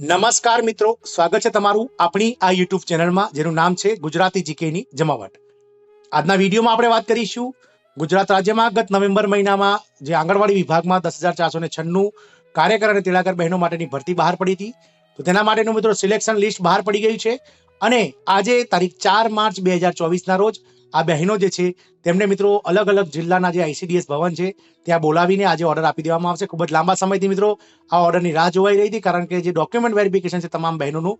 નમસ્કાર મિત્રો, સ્વાગત છે તમારું આપણી આ યુટ્યુબ ચેનલમાં, જેનું નામ છે ગુજરાતી જીકેની જમાવટ. આજના વિડીયોમાં આપણે વાત કરીશું ગુજરાત રાજ્યમાં ગત નવેમ્બર મહિનામાં જે આંગણવાડી વિભાગમાં દસ હજાર ચારસો ને છન્નું કાર્યકર અને તેડાગર બહેનો માટેની ભરતી બહાર પડી હતી, તો તેના માટેનું મિત્રો સિલેક્શન લિસ્ટ બહાર પડી ગયું છે. અને આજે તારીખ ચાર માર્ચ બે હજાર ચોવીસના રોજ આ બહેનો જે છે, તેમને મિત્રો અલગ અલગ જિલ્લાના જે આઈસીડીએસ ભવન છે, ત્યાં બોલાવીને આજે ઓર્ડર આપી દેવામાં આવશે. ખૂબ જ લાંબા સમયથી મિત્રો આ ઓર્ડરની રાહ જોવાઈ રહી હતી, કારણ કે જે ડોક્યુમેન્ટ વેરિફિકેશન છે તમામ બહેનોનું,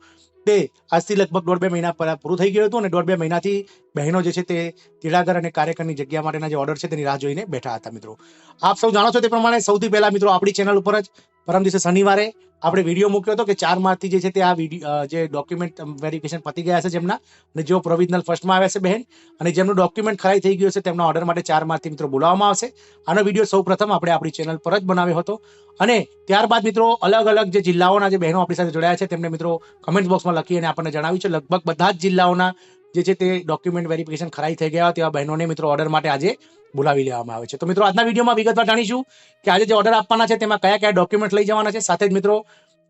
તે આજથી લગભગ દોઢ બે મહિના પહેલા પૂરું થઈ ગયું હતું અને દોઢ બે મહિનાથી બહેનો જે છે તે તેડાગર અને કાર્યકરની જગ્યા માટેના જે ઓર્ડર છે તેની રાહ જોઈને બેઠા હતા મિત્રો. આપ સૌ જાણો છો તે પ્રમાણે સૌથી પહેલા મિત્રો આપણી ચેનલ ઉપર જ, પરમ દિવસે શનિવારે આપણે વીડિયો મૂક્યો હતો કે ચાર માર્ચથી જે છે તે આ વીડિયો જે ડોક્યુમેન્ટ વેરિફિકેશન પતી ગયા છે જેમના, અને જેઓ પ્રોવિઝનલ ફર્સ્ટમાં આવ્યા છે બહેન, અને જેમનું ડોક્યુમેન્ટ ખરાઈ થઈ ગયું છે તેમના ઓર્ડર માટે ચાર માર્ચથી મિત્રો બોલાવવામાં આવશે. આનો વીડિયો સૌ પ્રથમ આપણે આપણી ચેનલ પર જ બનાવ્યો હતો. અને ત્યારબાદ મિત્રો અલગ અલગ જે જિલ્લાઓના જે બહેનો આપણી સાથે જોડાયા છે તેમને મિત્રો કમેન્ટ બોક્સમાં લખી અને આપણને જણાવ્યું છે. લગભગ બધા જ જિલ્લાઓના જે છે તે ડોક્યુમેન્ટ વેરિફિકેશન ખરાઈ થઈ ગયા તેવા બહેનોને મિત્રો ઓર્ડર માટે આજે બોલાવી લેવામાં આવે છે. તો મિત્રો, આજના વિડીયોમાં વિગતવાર જાણીશું કે આજે જે ઓર્ડર આપવાના છે, તેમાં કયા કયા ડોક્યુમેન્ટ લઈ જવાના છે. સાથે જ મિત્રો,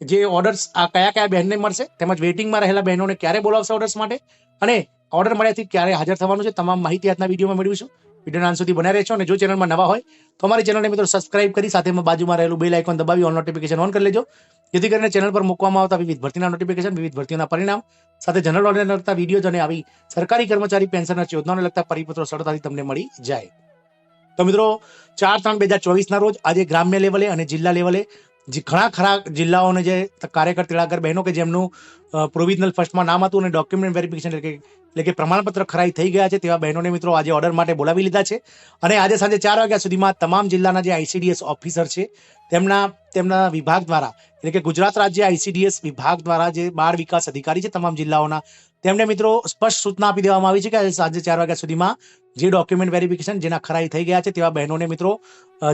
જે ઓર્ડર્સ આ કયા કયા બહેનને મળશે, તેમજ વેઇટિંગમાં રહેલા બહેનોને ક્યારે બોલાવશે ઓર્ડર્સ માટે, અને ઓર્ડર મળ્યાથી ક્યારે હાજર થવાનું છે, તમામ માહિતી આજના વિડીયોમાં મેળવીશું. વિડીયોના અંત સુધી બનાવી રહેશો અને જો ચેનલમાં નવા હોય, તો અમારી ચેનલને મિત્રો સબસ્ક્રાઇબ કરી સાથે બાજુમાં રહેલું બેલ આઇકોન દબાવી ઓન નોટિફિકેશન ઓન કરી લેજો. જેથી કરીને ચેનલ પર મૂકવામાં આવતા વિવિધ ભરતીના નોટિફિકેશન વિવિધ ભરતીઓના પરિણામ, સાથે જનરલ ઓર્ડરને લગતા વીડિયો અને આવી સરકારી કર્મચારી પેન્શનના યોજનાઓને લગતા પરિપત્રો સરળતાથી તમને મળી જાય. તો મિત્રો, ચાર ત્રણ બે હજાર ચોવીસના રોજ આજે ગ્રામ્ય લેવલે અને જિલ્લા લેવલે જે ઘણા ખરા જિલ્લાઓને જે કાર્યકર તિળાગર બહેનો કે જેમનું પ્રોવિઝનલ ફર્સ્ટમાં નામ હતું અને ડોક્યુમેન્ટ વેરિફિકેશન એટલે કે એટલે કે પ્રમાણપત્ર ખરાઈ થઈ ગયા છે તેવા બહેનોને મિત્રો આજે ઓર્ડર માટે બોલાવી લીધા છે. અને આજે સાંજે ચાર વાગ્યા સુધીમાં તમામ જિલ્લાના જે આઈસીડીએસ ઓફિસર છે, તેમના તેમના વિભાગ દ્વારા, એટલે કે ગુજરાત રાજ્ય આઈસીડીએસ વિભાગ દ્વારા જે બાળ વિકાસ અધિકારી છે તમામ જિલ્લાઓના, તેમને મિત્રો સ્પષ્ટ સૂચના આપી દેવામાં આવી છે કે આજે સાંજે ચાર વાગ્યા સુધીમાં જે ડોક્યુમેન્ટ વેરિફિકેશન જેના ખરાઈ થઈ ગયા છે તેવા બહેનોને મિત્રો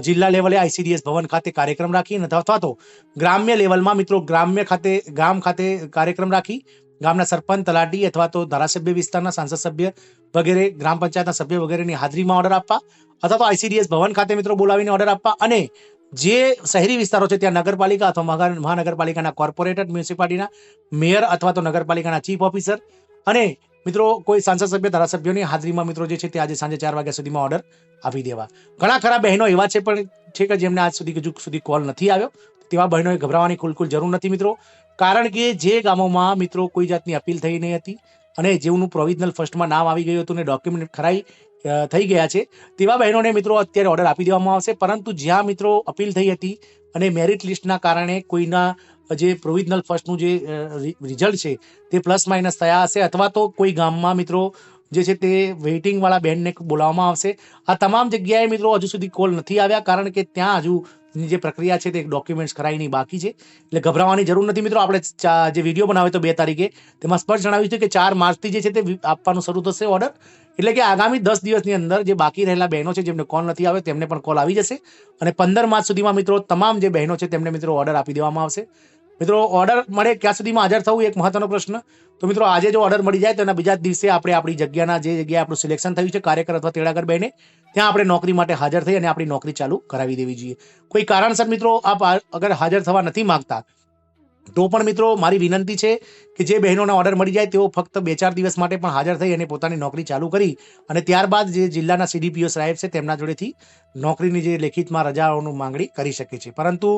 જિલ્લા લેવલે આઈસીડીએસ ભવન ખાતે કાર્યક્રમ રાખી અથવા તો ગ્રામ્ય લેવલમાં મિત્રો ગ્રામ્ય ખાતે, ગામ ખાતે કાર્યક્રમ રાખી ગામના સરપંચ, તલાટી અથવા તો ધારાસભ્ય વિસ્તારના સાંસદ સભ્ય વગેરે, ગ્રામ પંચાયતના સભ્ય વગેરેની હાજરીમાં ઓર્ડર આપવા અથવા તો આઈસીડીએસ ભવન ખાતે મિત્રો બોલાવીને ઓર્ડર આપવા અને જે શહેરી વિસ્તારો છે, ત્યાં નગરપાલિકા અથવા મહા- મહાનગરપાલિકાના કોર્પોરેટર, મ્યુનિસિપાલિટીના મેયર અથવા તો નગરપાલિકાના ચીફ ઓફિસર અને મિત્રો કોઈ સાંસદ સભ્ય, ધારાસભ્યોની હાજરીમાં મિત્રો જે છે, તે આજે સાંજે ચાર વાગ્યા સુધીમાં ઓર્ડર આપી દેવા. ઘણા ખરા બહેનો એવા છે પણ, છે કે જેમને આજ સુધી હજુ સુધી કોલ નથી આવ્યો. તેવા બહેનોએ ગભરાવાની કુલકુલ જરૂર નથી મિત્રો. કારણ કે જે ગામોમાં મિત્રો કોઈ જાતની અપીલ થઈ નહીં હતી અને જેઓનું પ્રોવિઝનલ ફર્સ્ટમાં નામ આવી ગયું હતું ને ડોક્યુમેન્ટ ખરાઈ થઈ ગયા છે, તેવા બહેનોને મિત્રો અત્યારે ઓર્ડર આપી દેવામાં આવશે. પરંતુ જ્યાં મિત્રો અપીલ થઈ હતી અને મેરિટ લિસ્ટના કારણે કોઈના જે પ્રોવિઝનલ ફર્સ્ટનું જે રિઝલ્ટ છે તે પ્લસ માઇનસ થયા હશે અથવા તો કોઈ ગામમાં મિત્રો જે છે તે વેઇટિંગવાળા બેનને બોલાવવામાં આવશે. આ તમામ જગ્યાએ મિત્રો હજુ સુધી કોલ નથી આવ્યા કારણ કે ત્યાં હજુ ની જે પ્રક્રિયા છે તે ડોક્યુમેન્ટ્સ કરાવીની બાકી છે. એટલે ગભરાવાની જરૂર નથી મિત્રો. આપણે જે વીડિયો બનાવ્યો તો બે તારીખે, તેમાં સ્પષ્ટ જણાવ્યું છે કે ચાર માર્ચથી જે છે તે આપવાનું શરૂ થશે ઓર્ડર એટલે કે આગામી દસ દિવસની અંદર જે બાકી રહેલા બહેનો છે, જેમને કોલ નથી આવ્યો તેમને પણ કોલ આવી જશે. અને પંદર માર્ચ સુધીમાં મિત્રો તમામ જે બહેનો છે, તેમને મિત્રો ઓર્ડર આપી દેવામાં આવશે. મિત્રો ઓર્ડર મળે ક્યાં સુધીમાં હાજર થવું એક મહત્વનો પ્રશ્ન. તો મિત્રો, આજે જો ઓર્ડર મળી જાય તો એના બીજા દિવસે આપણે આપણી જગ્યાના જે જગ્યાએ આપણું સિલેક્શન થયું છે, કાર્યકર અથવા તેડાગર બહેને ત્યાં આપણે નોકરી માટે હાજર થઈ અને આપણી નોકરી ચાલુ કરાવી દેવી જોઈએ. કોઈ કારણસર મિત્રો, આપ અગર હાજર થવા નથી માંગતા તો પણ મિત્રો, મારી વિનંતી છે કે જે બહેનોને ઓર્ડર મળી જાય, તેઓ ફક્ત બે ચાર દિવસ માટે પણ હાજર થઈ અને પોતાની નોકરી ચાલુ કરી અને ત્યારબાદ જે જિલ્લાના સીડીપીઓ સાહેબ છે, તેમના જોડેથી નોકરીની જે લેખિતમાં રજાઓનું માંગણી કરી શકે છે. પરંતુ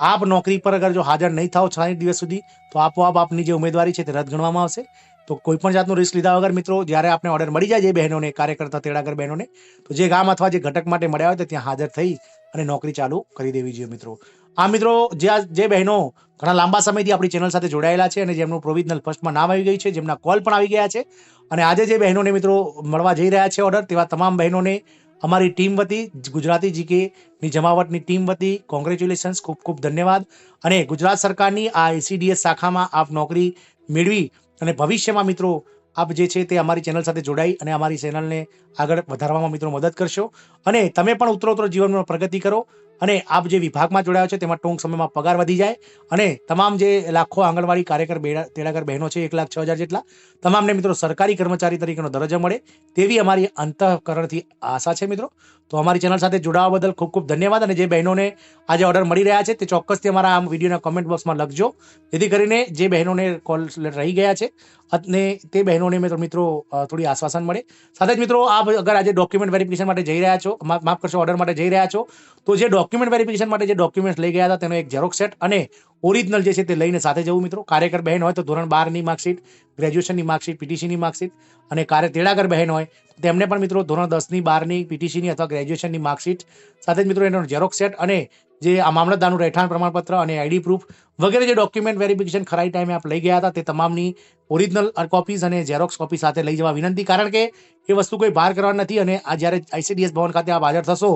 આપ નોકરી પર અગર જો હાજર નહીં થાવ સાઠ દિવસ સુધી, તો આપોઆપ આપની જે ઉમેદવારી છે, તે રદ ગણવામાં આવશે. તો કોઈ પણ જાતનું રિસ્ક લીધા વગર મિત્રો, જ્યારે આપને ઓર્ડર મળી જાય, જે બહેનોને, કાર્યકર્તા તેડાગર બહેનોને, તો જે ગામ અથવા જે ઘટક માટે મળ્યા હોય, તો ત્યાં હાજર થઈ અને નોકરી ચાલુ કરી દેવી જોઈએ મિત્રો. આ મિત્રો, જે આ- જે બહેનો ઘણા લાંબા સમયથી આપણી ચેનલ સાથે જોડાયેલા છે અને જેમનું પ્રોવિઝનલ ફર્સ્ટમાં નામ આવી ગયું છે, જેમના કોલ પણ આવી ગયા છે અને આજે જે બહેનોને મિત્રો મળવા જઈ રહ્યા છે ઓર્ડર તેવા તમામ બહેનોને અમારી ટીમ વતી, ગુજરાતી જીકે ની જમાવટની ટીમ વતી કોંગ્રેચ્યુલેશન્સ ખૂબ ખૂબ ધન્યવાદ. અને ગુજરાત સરકારની આ એસીડીએસ શાખામાં આપ નોકરી મેળવી અને ભવિષ્યમાં મિત્રો આપ જે છે તે અમારી ચેનલ સાથે જોડાઈ અને અમારી ચેનલને આગળ વધારવામાં મિત્રો મદદ કરશો. અને તમે પણ ઉત્તરોત્તર જીવનમાં પ્રગતિ કરો. અને આપ જે વિભાગમાં જોડાયો છે તેમાં ટૂંક સમયમાં પગાર વધી જાય અને તમામ જે લાખો આંગણવાડી કાર્યકર તેડાગર બહેનો છે, એક લાખ છ હજાર જેટલા, તમામને મિત્રો સરકારી કર્મચારી તરીકેનો દરજ્જો મળે તેવી અમારી અંતઃકરણથી આશા છે મિત્રો. તો અમારી ચેનલ સાથે જોડાવા બદલ ખૂબ ખૂબ ધન્યવાદ અને જે બહેનોને આજે ઓર્ડર મળી રહ્યા છે તે ચોક્કસથી અમારા આ વિડીયોના કોમેન્ટ બોક્સમાં લખજો. જેથી કરીને જે બહેનોને કોલ રહી ગયા છે અને તે બહેનોને મિત્રો મિત્રો થોડી આશ્વાસન મળે. સાથે જ મિત્રો, આપ અગર આજે ડોક્યુમેન્ટ વેરિફિકેશન માટે જઈ રહ્યા છો માફ કરશો ઓર્ડર માટે જઈ રહ્યા છો, તો જે ડોક્યુમેન્ટ વેરિફિકેશન માટે જે ડોક્યુમેન્ટ લઈ ગયા હતા, તેનો એક ઝેરોક્સ સેટ અને ઓરિજિનલ જે છે તે લઈને સાથે જવું મિત્રો. કાર્યકર બહેન હોય તો ધોરણ બારની માર્કશીટ ગ્રેજ્યુએશનની માર્કશીટ પીટીસીની માર્કશીટ અને કાર્ય તેડાગર બહેન હોય, તેમને પણ મિત્રો ધોરણ દસની બારની પીટીસીની અથવા ગ્રેજ્યુએશનની માર્કશીટ સાથે જ મિત્રો એનો ઝેરોક્સ સેટ અને જે આ મામલતદારનું રહેઠાણ પ્રમાણપત્ર અને આઈડી પ્રૂફ વગેરે જે ડોક્યુમેન્ટ વેરિફિકેશન ખરાઈ ટાઈમે આપ લઈ ગયા હતા, તે તમામની ઓરિજિનલ કોપીઝ અને ઝેરોક્સ કોપી સાથે લઈ જવા વિનંતી. કારણ કે એ વસ્તુ કોઈ બહાર કરવા નથી અને આ જ્યારે આઈસીડીએસ ભવન ખાતે આપ હાજર થશો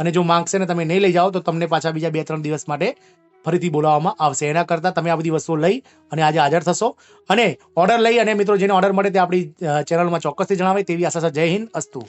અને જો માંગશે ને તમે નહીં લઈ જાઓ, તો તમને પાછા બીજા બે ત્રણ દિવસ માટે ફરીથી બોલાવવામાં આવશે. એના કરતાં તમે આ બધી વસ્તુઓ લઈ અને આજે હાજર થશો. અને ઓર્ડર લઈ અને મિત્રો, જેને ઓર્ડર મળે તે આપણી ચેનલમાં ચોક્કસથી જણાવે તેવી આશા છે. જય હિન્દ, અસ્તુ.